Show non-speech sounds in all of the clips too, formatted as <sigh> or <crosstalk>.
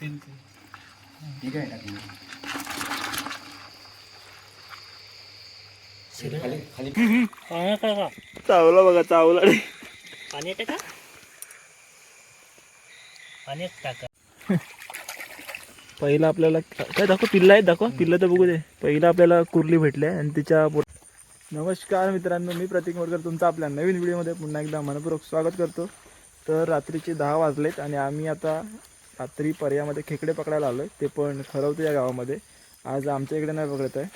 तीन ते ठीक आहे टाकून खाली खाली. पाणी टाका चावला बघा चावला. पाणी टाका पाण्यात टाका पहिला आपल्याला काय दाखव पिल्ला आहेत दाखव. पिल्लं तर बघू दे. पहिला आपल्याला कुर्ली भेटली आहे आणि तिच्या नमस्कार मित्रांनो मी प्रतीक मोरकर तुमचं आपल्या नवीन व्हिडिओमध्ये पुन्हा एकदा मनपूर्वक स्वागत करतो. तर रात्रीचे दहा वाजलेत आणि आम्ही आता रात्री पर्यामध्ये खेकडे पकडायला आलो आहे ते पण खरवते या गावामध्ये. आज आमच्या इकडे नाही पकडत आहे.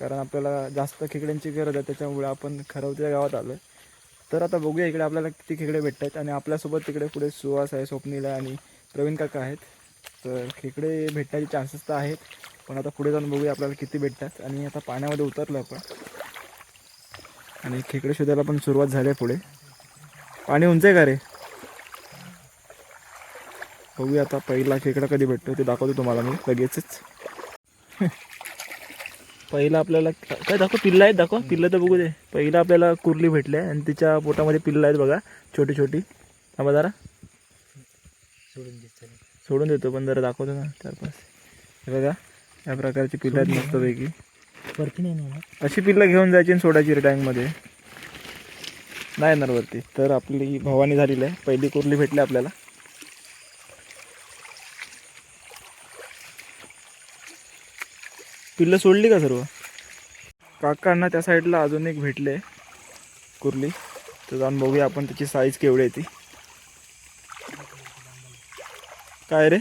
कारण आपल्याला जास्त खेकड्यांची गरज आहे. त्याच्यामुळे आपण खरवते या गावात आलो आहे तर आता बघूया इकडे आपल्याला किती खेकडे भेटत आहेत आणि आपल्यासोबत तिकडे पुढे सुहास आहे स्वप्नील आहे आणि प्रवीण काका आहेत. तर खेकडे भेटण्याचे चान्सेस तर आहेत. पण आता पुढे जाऊन बघूया आपल्याला किती भेटतात. आणि आता पाण्यामध्ये उतरलो आपण. आणि खेकडे शोधायला पण सुरुवात झाली आहे पुढे. पाणी उंच आहे का रे? बघूया आता पहिला खेकडा कधी भेटतो ते दाखवतो तुम्हाला मी लगेचच. पहिला आपल्याला काय दाखव पिल्लं आहेत दाखव पिल्लं तर बघू दे. पहिला आपल्याला कुर्ली भेटली आहे आणि तिच्या पोटामध्ये पिल्लं आहेत बघा छोटी छोटी. थांबा जरा. सोडून दे चला. सोडून देतो पण जरा दाखवतो ना चार पाच. हे बघा या प्रकारची पिल्लं आहेत मस्तपैकी. वरती नाही अशी पिल्लं घेऊन जायची आणि सोडायची रे टँकमध्ये नाही येणार वरती. तर आपली भवानी झालेली आहे पहिली कुर्ली भेटली आपल्याला. पिल्लं सोडली का सर्व? काकांना त्या साईडला अजून एक भेटले. कुर्ली. तर जाऊन बघूया आपण त्याची साईज केवढी आहे ती. काय रे?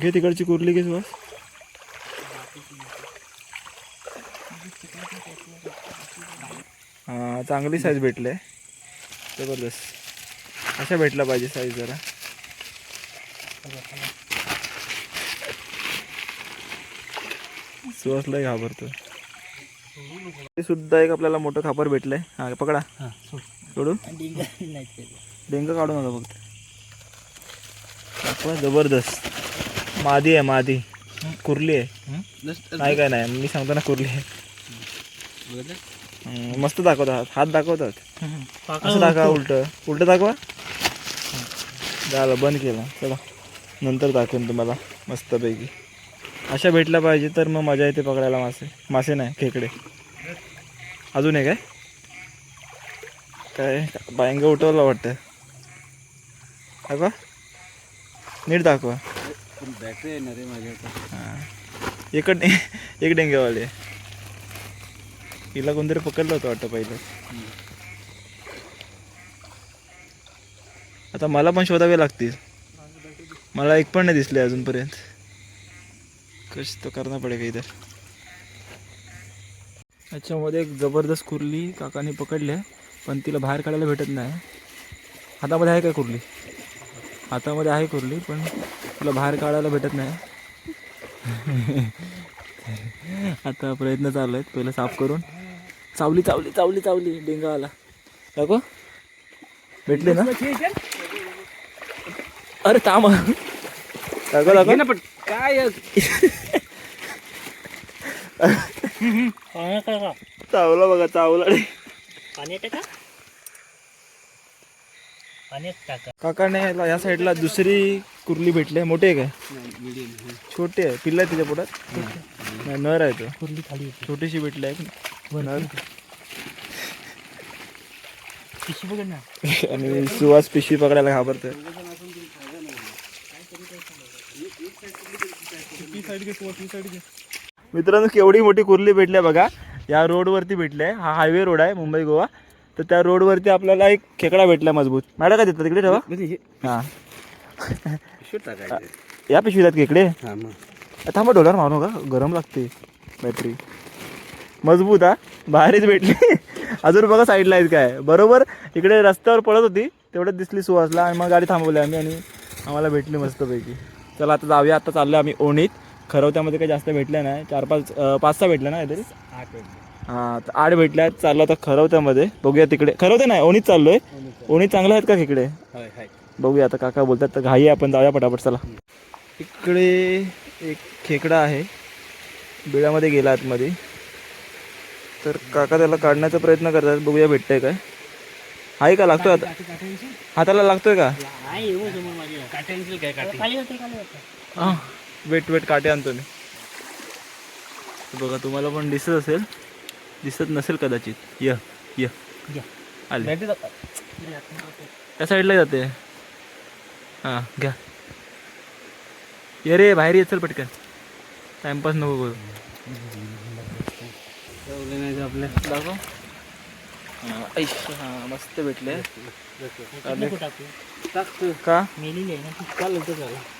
घे तिकडची कुर्ली घे बस हां चांगली साईज भेटले. जबरदस्त. अशा भेटला पाहिजे साईज जरा. सुहासलाही घाबरतो ते सुद्धा एक आपल्याला मोठं खापर भेटलंय. हा पकडा. हां सोड. डिंगा <laughs> नाही त्याला. डेंग काढू नका फक्त दाखवा जबरदस्त. मादी आहे मादी. कुर्ली आहे. हं? नाही काय नाही मी सांगतो ना कुर्ली आहे. मस्त दाखवतात. हात दाखवतात. असं दाखवा उलट. उलट दाखवा. झालं बंद केलं. चला नंतर दाखवेन तुम्हाला मस्तपैकी. अशा भेटल्या पाहिजे तर मग मजा येते पकडायला मासे. मासे नाही खेकडे. अजून आहे. काय काय बायंग उठवलं वाटतं. दाखवा नीट दाखवा. बॅटरी आहे माझ्या रे हां. एक एक डेंगेवाले हिला कोणतरी पकडलं होतं वाटतं पहिलं. आता मला पण शोधावे लागतील. मला एक पण नाही दिसले अजूनपर्यंत. कश तो करणं पडेल इधर याच्यामध्ये एक जबरदस्त कुर्ली काकाने पकडली आहे पण तिला बाहेर काढायला भेटत नाही. हातामध्ये आहे का कुर्ली? हातामध्ये आहे कुर्ली पण तिला बाहेर काढायला भेटत नाही. <laughs> आता प्रयत्न चालू आहेत. पहिलं साफ करून. चावली चावली चावली चावली. डेंगा आला. दाखव भेटले ना? अरे थांब. दाखव दाखव. काय पाणी. टाका चावला बघा चावला. रे पाणी टाका पाण्यात टाका काकाने याला- या साईडला दुसरी कुर्ली भेटली आहे. मोठी आहे काय? छोटी आहे. पिल्ला आहे तिच्या पोटात नाही, नर आहे तो. कुर्ली खाली छोटीशी भेटली आहे. नर. ना. आणि सुवास पिशवी पकडायला घाबरतोय. मित्रांनो केवढी मोठी कुर्ली भेटली आहे बघा. या रोडवरती भेटली आहे हा हायवे रोड आहे मुंबई गोवा. तर त्या रोडवरती आपल्याला एक खेकडा भेटला मजबूत. मॅडम काय देतात? तिकडे ठेवा. हां या पिशवीतात खेकडे? थांबा डोलर मारू का गरम लागते बॅटरी मजबूत हा. बाहेरच भेटली. अजून बघा साईडला आहेत काय. बरोबर इकडे रस्त्यावर पळत होती. तेवढ्यात दिसली सुहासला. आणि मग गाडी थांबवली आम्ही आणि आम्हाला भेटली मस्तपैकी. चला आता जाऊया. आता चाललो आम्ही ओणीत. खरवत्यामध्ये काही जास्त भेटल्या नाही. चार पाच पाच सहा भेटल्या ना काहीतरी? आठ हां तर आठ भेटल्या आहेत. चाललो आता खरवत्यामध्ये बघूया तिकडे. खरवते नाही ओणीत चाललोय. ओणीत चांगल्या आहेत का हाय बघूया आता काका बोलतात तर घाई आहे, आपण जाऊया पटापट चला. इकडे एक खेकडा आहे. बिळामध्ये गेला आतमध्ये. तर काका त्याला काढण्याचा प्रयत्न करतात. बघूया भेटतंय काय. आहे का? लागतोय आता? हाताला लागतोय का? आहे येऊ समोर माझ्या. काटे आणशील काय काटे खाली होते खाली होते हा. वेट वेट काटे आणतो मी. बघा तुम्हाला पण दिसत असेल. दिसत नसेल कदाचित. य य. आले. नाही. त्या साईडला जाते. हां घ्या. ये रे बाहेर ये चल पटकन. टाइमपास नको करू. आपल्या दाखव. हां, हां मस्त भेटले. का? मेलेली आहे ना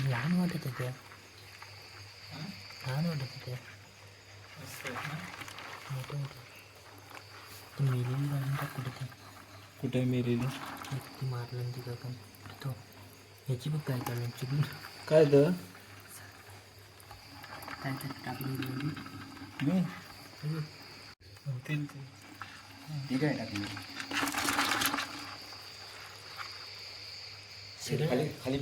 लहान वाटत होत्या लहान वाटत होत्या मोठं मोठं ती मेलेली जाणून टाक कुठे ते कुठे आहे मेलेली ती मारलं ना तिथं पण तो ह्याची बघ काय चाललं चिकून काय तर काय तर टाकलं गेली मी ठीक आहे टाकली खाली खाली